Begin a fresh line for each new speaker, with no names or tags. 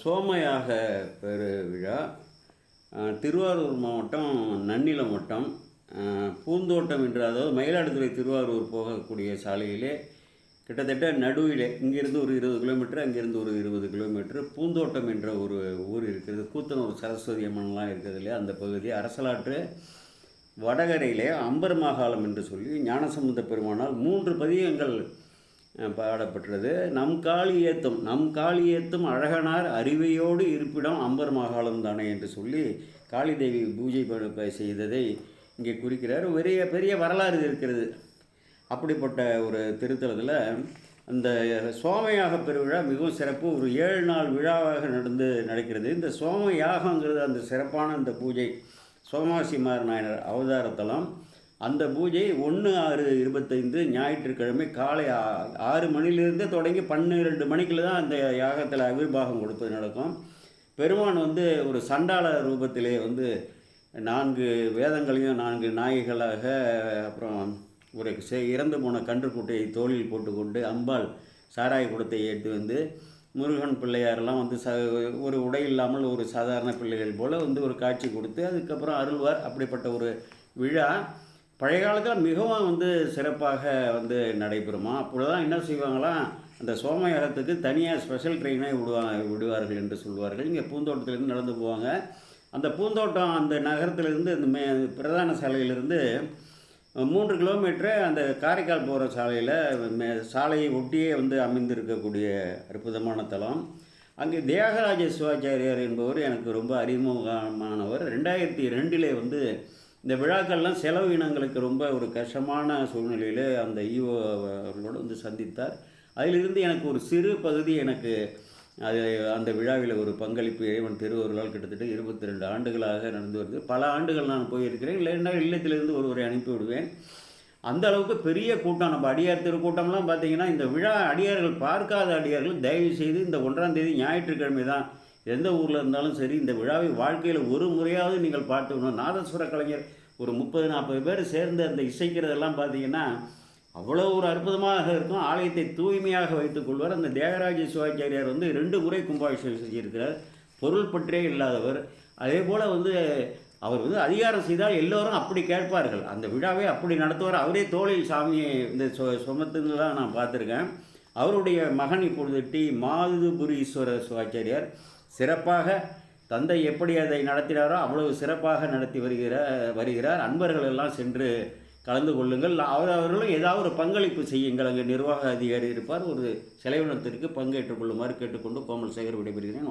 சோமையாக பெரு விழா திருவாரூர் மாவட்டம் நன்னிலம் வட்டம் பூந்தோட்டம் என்று அதாவது மயிலாடுதுறை திருவாரூர் போகக்கூடிய சாலையிலே கிட்டத்தட்ட நடுவிலே இங்கிருந்து ஒரு இருபது கிலோமீட்டர் அங்கிருந்து ஒரு இருபது கிலோமீட்டர் பூந்தோட்டம் என்ற ஒரு ஊர் இருக்கிறது கூத்தனூர் சரஸ்வதி அம்மன்லாம் இருக்கிறது இல்லையா அந்த பகுதி. அரசலாற்று வடகரையிலே அம்பர் மாகாளம் என்று சொல்லி ஞானசம்பந்த பெருமானால் மூன்று பதியங்கள் பாடப்பெற்றது நம் காளி ஏத்தும் நம் காளி ஏத்தும் அழகனார் அறிவையோடு இருப்பிடம் அம்பர் மகாலம் தானே என்று சொல்லி காளி தேவி பூஜை செய்ததை இங்கே குறிக்கிறார். பெரிய பெரிய வரலாறு இருக்கிறது. அப்படிப்பட்ட ஒரு திருத்தலத்தில் அந்த சோமயாக பெருவிழா மிகவும் சிறப்பு. ஒரு ஏழு நாள் விழாவாக நடந்து நடக்கிறது. இந்த சோம யாகங்கிறது அந்த சிறப்பான அந்த பூஜை. சோமாசிமார் நாயனர் அவதாரத்தலம். அந்த பூஜை ஒன்று ஆறு இருபத்தைந்து ஞாயிற்றுக்கிழமை காலை ஆ- ஆறு மணிலிருந்து தொடங்கி பன்னிரெண்டு மணிக்குள்ள தான் அந்த யாகத்தில் அவிர்வாகம் கொடுப்பது நடக்கும். பெருமான் வந்து ஒரு சண்டாள ரூபத்திலே வந்து நான்கு வேதங்களையும் நான்கு நாய்களாக அப்புறம் ஒரு இறந்து போன கன்றுக்குட்டையை தோளில் போட்டுக்கொண்டு அம்பாள் சாராய குடத்தை ஏற்றி வந்து முருகன் பிள்ளையாரெல்லாம் வந்து ச ஒரு உடை இல்லாமல் ஒரு சாதாரண பிள்ளைகள் போல் வந்து ஒரு காட்சி கொடுத்து அதுக்கப்புறம் அருள்வார். அப்படிப்பட்ட ஒரு விழா. பழைய காலத்தில் மிகவும் வந்து சிறப்பாக வந்து நடைபெறுமா? அப்பொழுதுதான் என்ன செய்வாங்களாம் அந்த சோமயாகத்துக்கு தனியாக ஸ்பெஷல் ட்ரெயினை விடுவாங்க விடுவார்கள் என்று சொல்வார்கள் இங்கே பூந்தோட்டத்திலேருந்து நடந்து போவாங்க. அந்த பூந்தோட்டம் அந்த நகரத்திலேருந்து இந்த மே பிரதான சாலையிலேருந்து மூன்று கிலோமீட்டரு அந்த காரைக்கால் போகிற சாலையில் மே சாலையை ஒட்டியே வந்து அமைந்திருக்கக்கூடிய அற்புதமான தலம். அங்கே தியாகராஜ சிவாச்சாரியார் என்பவர் எனக்கு ரொம்ப அறிமுகமானவர். ரெண்டாயிரத்தி ரெண்டிலே வந்து இந்த விழாக்கள்லாம் செலவு இனங்களுக்கு ரொம்ப ஒரு கஷ்டமான சூழ்நிலையில் அந்த ஈவோ அவர்களோடு வந்து சந்தித்தார். அதிலிருந்து எனக்கு ஒரு சிறு பகுதி எனக்கு அது அந்த விழாவில் ஒரு பங்களிப்பு இறைவன் திருவருளால் கிட்டத்தட்ட இருபத்தி ரெண்டு ஆண்டுகளாக நடந்து வருது பல ஆண்டுகள் நான் போயிருக்கிறேன். இல்லைன்னா இல்லத்திலிருந்து ஒருவரை அனுப்பி விடுவேன். அந்த அளவுக்கு பெரிய கூட்டம் நம்ம அடியார் திருக்கூட்டம்லாம் பார்த்தீங்கன்னா இந்த விழா அடியார்கள் பார்க்காத அடியார்கள் தயவு செய்து இந்த ஒன்றாம் தேதி ஞாயிற்றுக்கிழமை தான் எந்த ஊரில் இருந்தாலும் சரி இந்த விழாவை வாழ்க்கையில் ஒரு முறையாவது நீங்கள் பார்த்துக்கணும் நாதஸ்வர கலைஞர் ஒரு முப்பது நாற்பது பேர் சேர்ந்து அந்த இசைக்கிறதெல்லாம் பார்த்தீங்கன்னா அவ்வளோ ஒரு அற்புதமாக இருக்கும். ஆலயத்தை தூய்மையாக வைத்துக் கொள்வார். அந்த தேவராஜ சிவாச்சாரியார் வந்து ரெண்டு முறை கும்பாபிஷேகம் செஞ்சிருக்கிறார். பொருள் பற்றே இல்லாதவர். அதே போல் வந்து அவர் வந்து அதிகாரம் செய்தால் எல்லோரும் அப்படி கேட்பார்கள். அந்த விழாவை அப்படி நடத்துவார். அவரே தோழில் சாமியை இந்த சொ சுமத்துலாம் நான் பார்த்துருக்கேன். அவருடைய மகன் இப்பொழுது டி. மாதுபுரீஸ்வர சிவாச்சாரியார். சிறப்பாக தந்தை எப்படி அதை நடத்தினாரோ அவ்வளவு சிறப்பாக நடத்தி வருகிறார் வருகிறார். அன்பர்கள் எல்லாம் சென்று கலந்து கொள்ளுங்கள். அவர் அவர்களும் ஏதாவது ஒரு பங்களிப்பு செய்யுங்கள். அங்கே நிர்வாக அதிகாரி இருப்பார். ஒரு செலவினத்திற்கு பங்கேற்றுக் கொள்ளுமாறு கேட்டுக்கொண்டு கோமல் சேகர் விடைபெறுகிறேன்.